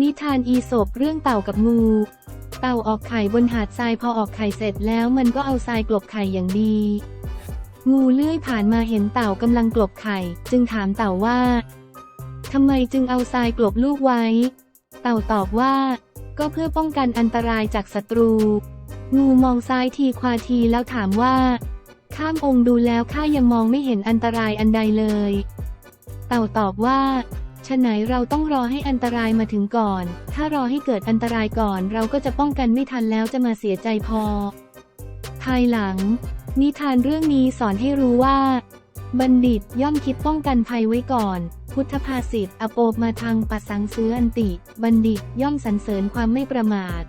นิทานอีสบเรื่องเต่ากับงู เต่าออกไข่บนหาดทรายพอออกไข่เสร็จแล้วมันก็เอาทรายกลบไข่อย่างดี งูเลื่อยผ่านมาเห็นเต่ากำลังกลบไข่ จึงถามเต่าว่าทำไมจึงเอาทรายกลบลูกไว้ เต่าตอบว่า ก็เพื่อป้องกันอันตรายจากศัตรู งูมองซ้ายทีควาทีแล้วถามว่า ข้ามองค์ดูแล้วข้ายังมองไม่เห็นอันตรายอันใดเลย เต่าตอบว่า ฉะไหนเราต้องรอให้อันตรายมาถึงก่อน ถ้ารอให้เกิดอันตรายก่อนเราก็จะป้องกันไม่ทันแล้วจะมาเสียใจพอ ภายหลัง นิทานเรื่องนี้สอนให้รู้ว่า บัณฑิตย่อมคิดป้องกันภัยไว้ก่อน พุทธภาษิตอโปมาทางปัสสังซื้ออันติ บัณฑิตย่อมสรรเสริญความไม่ประมาท